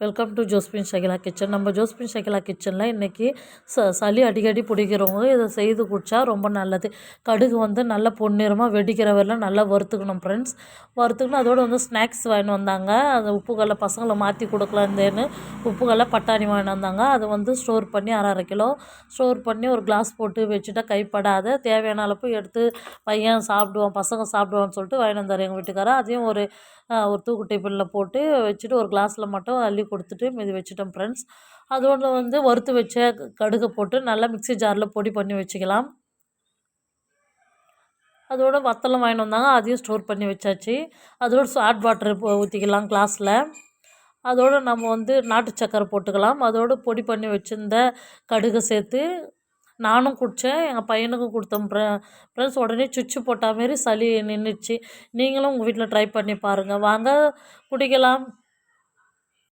Welcome to Josephine Shakila kitchen. நம்ம Josephine Shakila கிச்சனில் இன்றைக்கி ச சளி அடிக்கடி பிடிக்கிறவங்க இதை செய்து குடித்தா ரொம்ப நல்லது. கடுகு வந்து நல்லா பொன்னிறமாக வெடிக்கிற வரையிலும் நல்லா வறுத்துக்கணும் ஃப்ரெண்ட்ஸ் வறுத்துக்கணும் அதோடு வந்து ஸ்நாக்ஸ் வாங்கிட்டு வந்தாங்க. அந்த உப்புக்கல்ல பசங்களை மாற்றி கொடுக்கலாந்தேன்னு உப்புக்கல்ல பட்டாணி வாங்கிட்டு வந்தாங்க. அதை வந்து ஸ்டோர் பண்ணி அரை அரை கிலோ ஸ்டோர் பண்ணி ஒரு கிளாஸ் போட்டு வச்சுட்டா கைப்படாத. தேவையான அளப்பு எடுத்து பையன் சாப்பிடுவான் பசங்க சாப்பிடுவான்னு சொல்லிட்டு வாங்கிட்டு வந்தார் எங்கள் வீட்டுக்காரர். அதையும் ஒரு ஒரு தூக்கு டிஃபனில் போட்டு வச்சுட்டு ஒரு கிளாஸில் மட்டும் அள்ளி கொடுத்துட்டு மீதி வச்சுட்டோம் ஃப்ரெண்ட்ஸ் அதோடு வந்து வறுத்து வச்ச கடுகை போட்டு நல்லா மிக்ஸி ஜாரில் பொடி பண்ணி வச்சுக்கலாம். அதோட வத்தலம் வாங்கிட்டு வந்தாங்க. அதையும் ஸ்டோர் பண்ணி வச்சாச்சு. அதோட ஹாட் வாட்டர் ஊற்றிக்கலாம் கிளாஸில் அதோடு நம்ம வந்து நாட்டு சக்கரை போட்டுக்கலாம். அதோடு பொடி பண்ணி வச்சுருந்த கடுகை சேர்த்து நானும் குடித்தேன் எங்கள் பையனுக்கும் கொடுத்தேன் ஃப்ரெண்ட்ஸ் உடனே சுவிட்சு போட்டால் மாரி சளி நின்றுச்சு நீங்களும் உங்கள் வீட்டில் ட்ரை பண்ணி பாருங்கள் வாங்க குடிக்கலாம்.